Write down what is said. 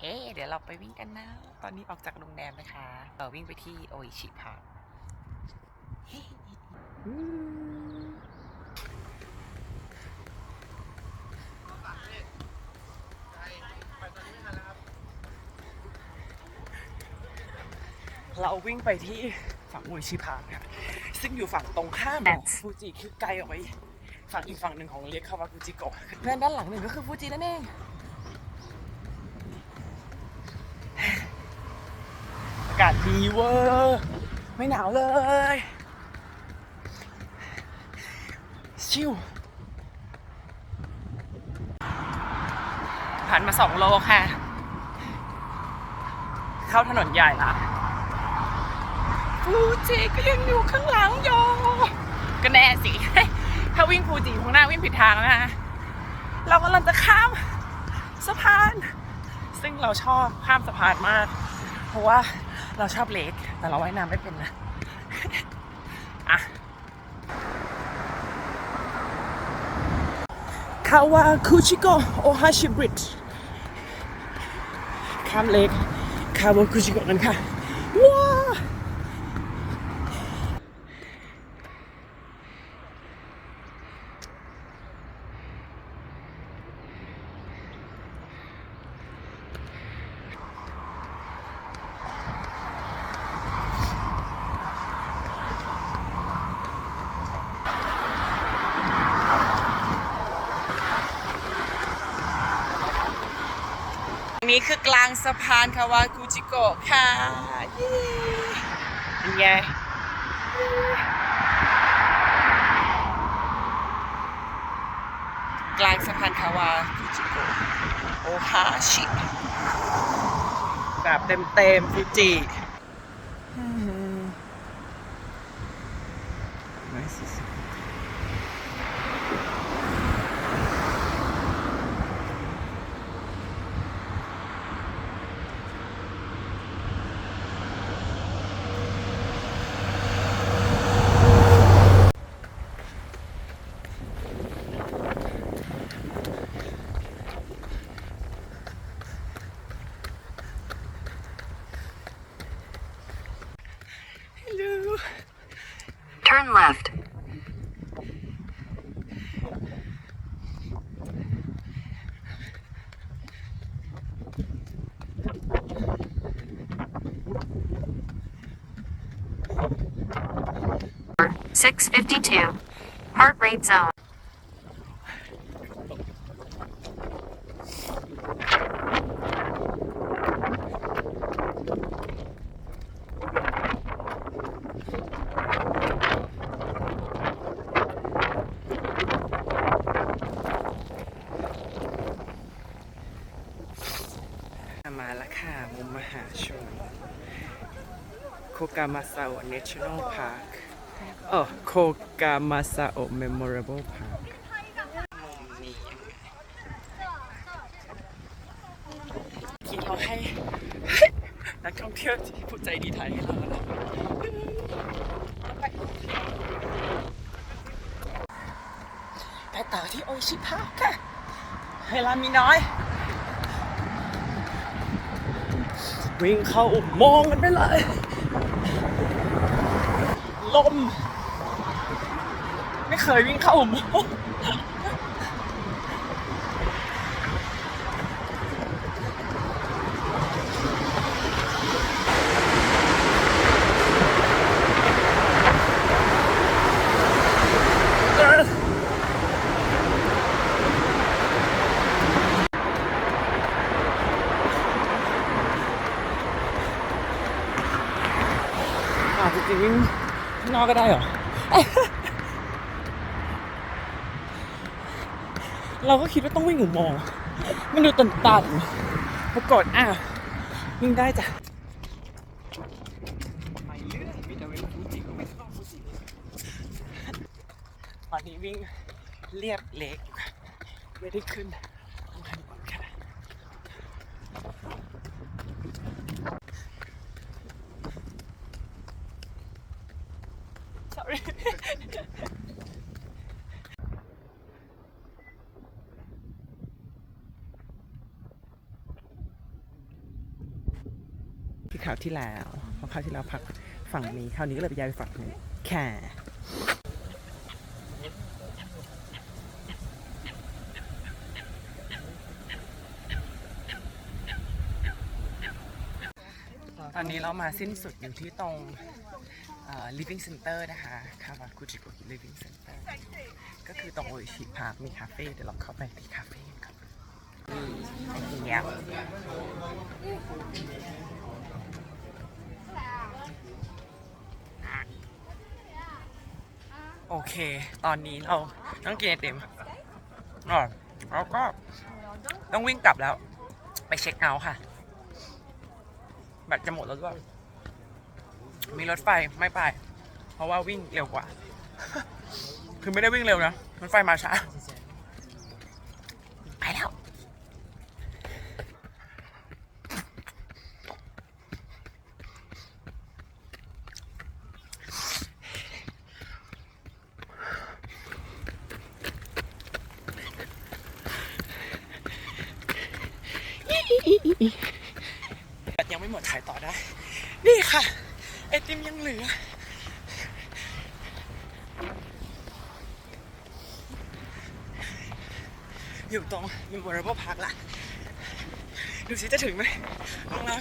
เอ๊ะเดี๋ยวเราไปวิ่งกันนะ ตอนนี้ออกจากโรงแรมนะคะเออวิ่งไปที่โออิชิพาร์คอืมเราวิ่งไปที่ฝั่งโออิชิพาร์คค่ะซึ่งอยู่ฝั่งตรงข้ามของฟูจิคือไกลออกไปฝั่งอีกฝั่งหนึ่งของเรียกคาวากุจิโกะเพื่อนด้านหลังหนึ่งก็คือฟูจินั่นเองากาศดีเวอร์ไม่หนาวเลยชิวผ่านมาสองโลค่ะ เข้าถนนใหญ่ละฟูจิก็ยังอยู่ข้างหลังอยู่ก็แน่สิ ถ้าวิ่งฟูจิข้างหน้าวิ่งผิดทางนะ เรากำลังจะข้ามสะพาน ซึ่งเราชอบข้ามสะพานมาก เพราะว่า เราชอบเลกแต่เราว่ายน้ำไม่เป็นนะอะคาวาคุชิโกโอฮาชิบริดข้ามเลกคาวาคุชิโกกันค่ะ ว้าอั นี้คือกลางสะพานคาวาคุจิโกะค่ะเย้เป็นไงกลางสะพานคาวาคุจิโกะโอฮาชิแบบเต็มเต็มๆฟูจิ Turn left. Six fifty-two. Heart rate zone. มาแล้วค่ะ มุมมหาชนโคกามาซาโอเนชั่นแนลพาร์คเออโคกามาซาโอเมมโมเรเบิลพาร์คมุมนี้ที่เราให้ นักท่องเที่ยวที่ผู้ใจดีไทยให้เราแล้วไปต่อที่โอชิพาร์คค่ะเวลามีน้อย วิ่งเข้าอุโมงค์กันไปเลย ลม ไม่เคยวิ่งเข้าอุโมงค์ ริงๆวิ่งข้างนอกก็ได้เหรอ เราก็คิดว่าต้องวิ่งอุโมงค์มันดูตันตันๆปรากฏอ้าววิ่งได้จ้ะตอนนี้วิ่งเรียบเล็กไม่ได้ขึ้นต้องทำก่อนค่ะ sorry ที่คราวที่แล้วเพราะคราวที่เราพักฝั่งนี้คราวนี้ก็เลยไปย้ายไปฝั่งนี้แค่ตอนนี้เรามาสิ้นสุดอยู่ที่ตรง living center นะคะคาวาคุจิโกะ living center ก็คือตรงโอชิพาร์คมีคาเฟ่เดี๋ยวเราเข้าไปที่คาเฟ่กันเงียโอเค ตอนนี้เราต้องกินไอติมอ๋อแล้วก็ต้องวิ่งกลับแล้ว ไปเช็คเอาท์ค่ะ แบตจะหมดแล้วด้วย มีรถไฟไม่ไป เพราะว่าวิ่งเร็วกว่า คือไม่ได้วิ่งเร็วนะรถไฟมาช้าไปแล้วยังไม่หมดขายต่อได้ นี่ค่ะ ไอติมยังเหลือ อยู่ตรงมิมโบราเบิลพาร์คละ ดูสิจะถึงไหมลองเรา